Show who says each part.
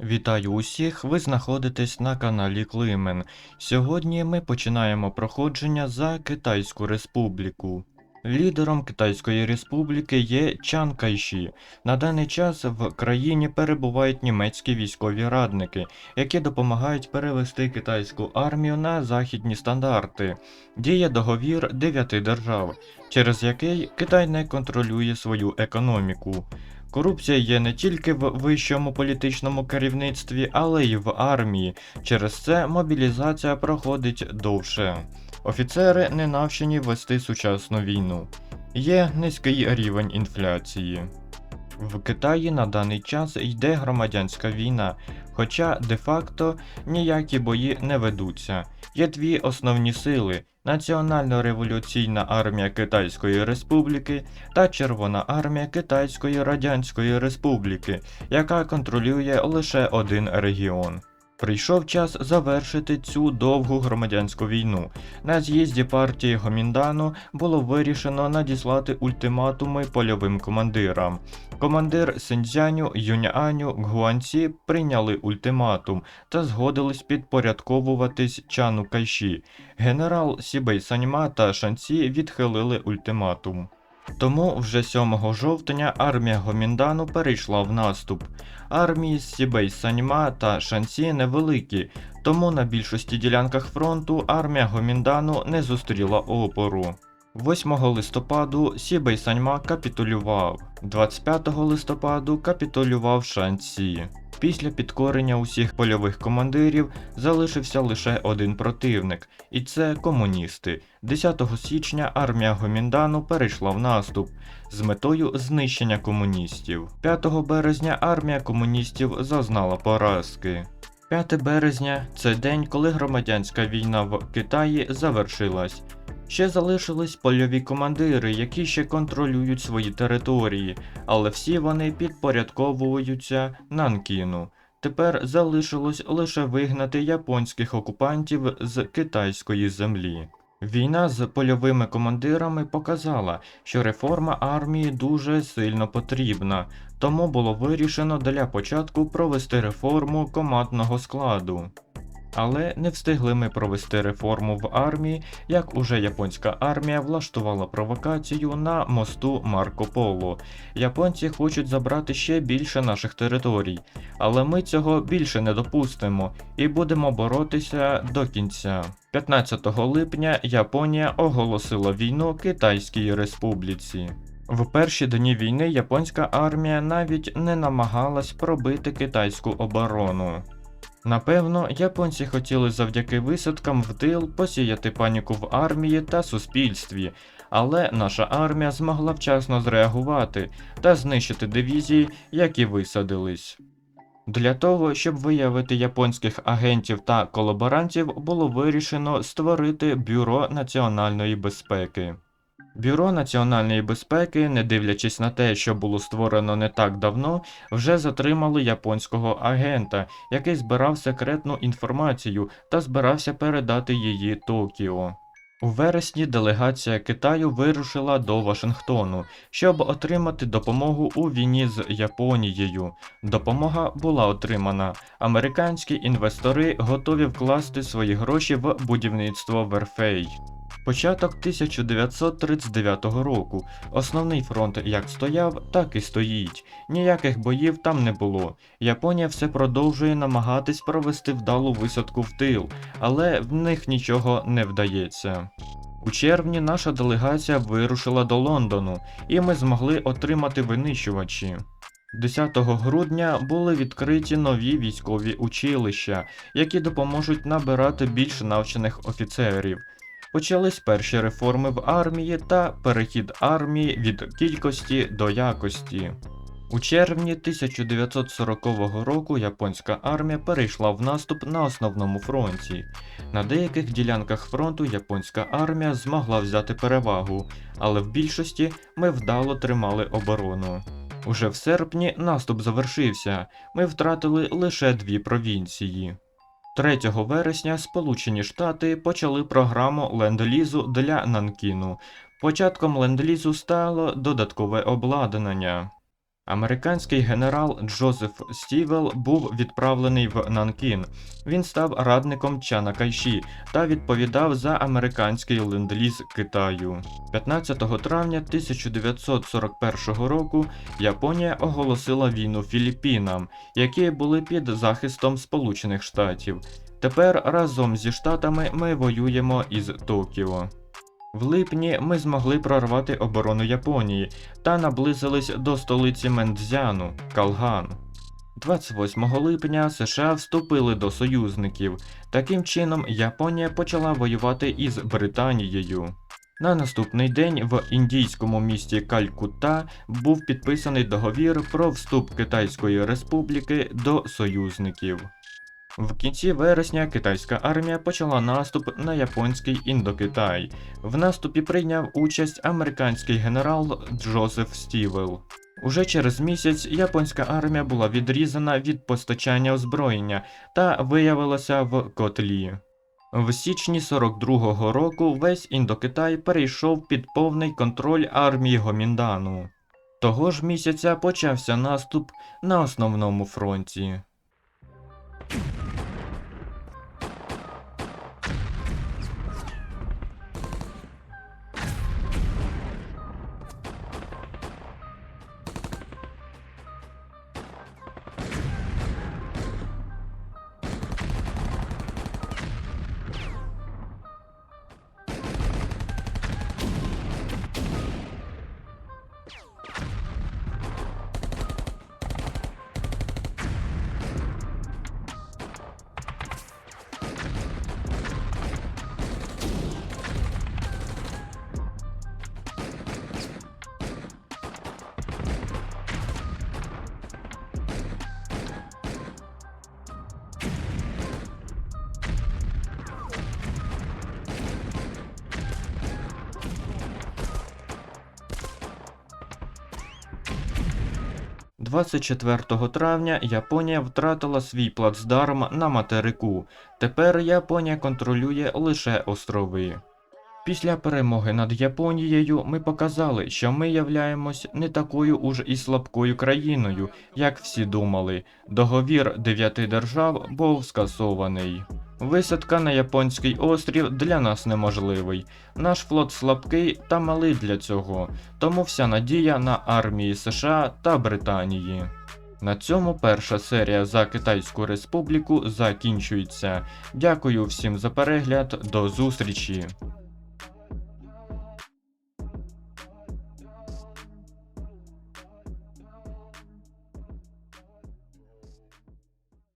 Speaker 1: Вітаю усіх! Ви знаходитесь на каналі Климен. Сьогодні ми починаємо проходження за Китайську Республіку. Лідером Китайської Республіки є Чан Кайші. На даний час в країні перебувають німецькі військові радники, які допомагають перевести китайську армію на західні стандарти. Діє договір дев'яти держав, через який Китай не контролює свою економіку. Корупція є не тільки в вищому політичному керівництві, але й в армії. Через це мобілізація проходить довше. Офіцери не навчені вести сучасну війну. Є низький рівень інфляції. В Китаї на даний час йде громадянська війна, хоча де-факто ніякі бої не ведуться. Є дві основні сили: Національно-революційна армія Китайської Республіки та Червона армія Китайської Радянської Республіки, яка контролює лише один регіон. Прийшов час завершити цю довгу громадянську війну. На з'їзді партії Гоміндану було вирішено надіслати ультиматуми польовим командирам. Командир Синьцзяню, Юньаню, Гуанці прийняли ультиматум та згодились підпорядковуватись Чану Кайші. Генерал Сібей Саньма та Шанці відхилили ультиматум. Тому вже 7 жовтня армія Гоміндану перейшла в наступ. Армії Сібей Саньма та Шанці невеликі, тому на більшості ділянках фронту армія Гоміндану не зустріла опору. 8 листопаду Сібей Саньма капітулював, 25 листопаду капітулював Шанці. Після підкорення усіх польових командирів залишився лише один противник, і це комуністи. 10 січня армія Гоміндану перейшла в наступ з метою знищення комуністів. 5 березня армія комуністів зазнала поразки. 5 березня це день, коли громадянська війна в Китаї завершилась. Ще залишились польові командири, які ще контролюють свої території, але всі вони підпорядковуються Нанкіну. Тепер залишилось лише вигнати японських окупантів з китайської землі. Війна з польовими командирами показала, що реформа армії дуже сильно потрібна, тому було вирішено для початку провести реформу командного складу. Але не встигли ми провести реформу в армії, як уже японська армія влаштувала провокацію на мосту Марко Поло. Японці хочуть забрати ще більше наших територій, але ми цього більше не допустимо і будемо боротися до кінця. 15 липня Японія оголосила війну Китайській Республіці. В перші дні війни японська армія навіть не намагалась пробити китайську оборону. Напевно, японці хотіли завдяки висадкам в тил посіяти паніку в армії та суспільстві, але наша армія змогла вчасно зреагувати та знищити дивізії, які висадились. Для того, щоб виявити японських агентів та колаборантів, було вирішено створити Бюро національної безпеки. Бюро національної безпеки, не дивлячись на те, що було створено не так давно, вже затримали японського агента, який збирав секретну інформацію та збирався передати її Токіо. У вересні делегація Китаю вирушила до Вашингтону, щоб отримати допомогу у війні з Японією. Допомога була отримана. Американські інвестори готові вкласти свої гроші в будівництво Верфей. Початок 1939 року. Основний фронт як стояв, так і стоїть. Ніяких боїв там не було. Японія все продовжує намагатись провести вдалу висадку в тил, але в них нічого не вдається. У червні наша делегація вирушила до Лондону, і ми змогли отримати винищувачі. 10 грудня були відкриті нові військові училища, які допоможуть набирати більш навчених офіцерів. Почались перші реформи в армії та перехід армії від кількості до якості. У червні 1940 року японська армія перейшла в наступ на основному фронті. На деяких ділянках фронту японська армія змогла взяти перевагу, але в більшості ми вдало тримали оборону. Уже в серпні наступ завершився, ми втратили лише дві провінції. 3 вересня Сполучені Штати почали програму ленд-лізу для Нанкіну. Початком ленд-лізу стало додаткове обладнання. Американський генерал Джозеф Стівел був відправлений в Нанкін. Він став радником Чана Кайші та відповідав за американський ленд-ліз Китаю. 15 травня 1941 року Японія оголосила війну Філіппінам, які були під захистом Сполучених Штатів. Тепер разом зі Штатами ми воюємо із Токіо. В липні ми змогли прорвати оборону Японії та наблизились до столиці Мендзяну Калган. 28 липня США вступили до союзників. Таким чином, Японія почала воювати із Британією. На наступний день в індійському місті Калькутта був підписаний договір про вступ Китайської Республіки до союзників. В кінці вересня китайська армія почала наступ на японський індокитай. В наступі прийняв участь американський генерал Джозеф Стівел. Уже через місяць японська армія була відрізана від постачання озброєння та виявилася в котлі. В січні 42-го року весь індокитай перейшов під повний контроль армії Гоміндану. Того ж місяця почався наступ на основному фронті. – 24 травня Японія втратила свій плацдарм на материку. Тепер Японія контролює лише острови. Після перемоги над Японією ми показали, що ми являємось не такою уж і слабкою країною, як всі думали. Договір дев'яти держав був скасований. Висадка на японський острів для нас неможливий. Наш флот слабкий та малий для цього, тому вся надія на армії США та Британії. На цьому перша серія за Китайську Республіку закінчується. Дякую всім за перегляд, до зустрічі!